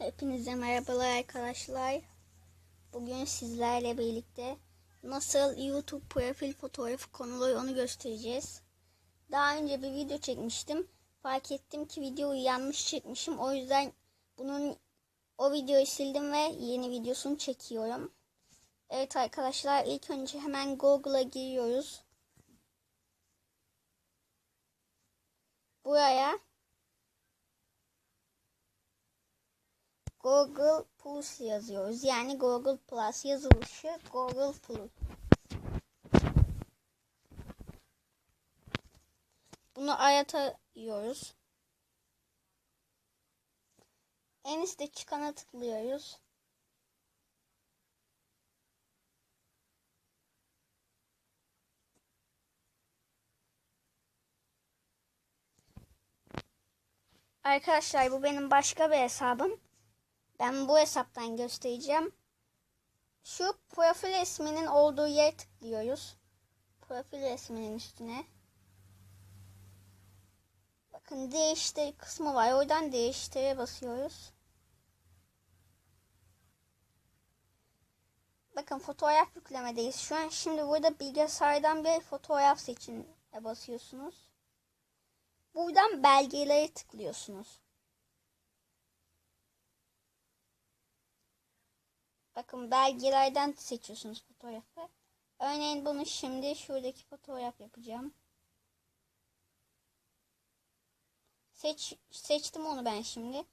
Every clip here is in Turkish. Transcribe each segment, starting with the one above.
Hepinize merhabalar arkadaşlar. Bugün sizlerle birlikte nasıl YouTube profil fotoğrafı konulur onu göstereceğiz. Daha önce bir video çekmiştim. Fark ettim ki videoyu yanlış çekmişim. O yüzden bunun o videoyu sildim ve yeni videosunu çekiyorum. Evet arkadaşlar ilk önce hemen Google'a giriyoruz. Buraya Google Plus yazıyoruz. Yani Google Plus yazılışı Google Plus. Bunu aratıyoruz. En üstte çıkana tıklıyoruz. Arkadaşlar bu benim başka bir hesabım. Ben bu hesaptan göstereceğim. Şu profil resminin olduğu yere tıklıyoruz. Profil resminin üstüne. Bakın değiştir kısmı var. Oradan değiştire basıyoruz. Bakın fotoğraf yüklemedeyiz. Şu an şimdi burada bilgisayardan bir fotoğraf seçin basıyorsunuz. Buradan belgelere tıklıyorsunuz. Bakın belgelerden seçiyorsunuz fotoğrafı. Örneğin bunu şimdi şuradaki fotoğraf yapacağım. Seç, seçtim onu ben şimdi.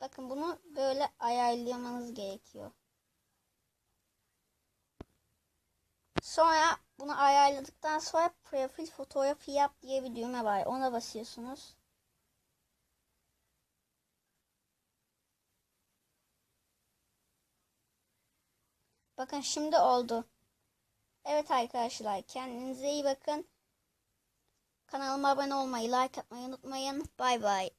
Bakın bunu böyle ayarlamanız gerekiyor. Sonra bunu ayarladıktan sonra profil fotoğrafı yap diye bir düğme var. Ona basıyorsunuz. Bakın şimdi oldu. Evet arkadaşlar kendinize iyi bakın. Kanalıma abone olmayı, like atmayı unutmayın. Bay bay.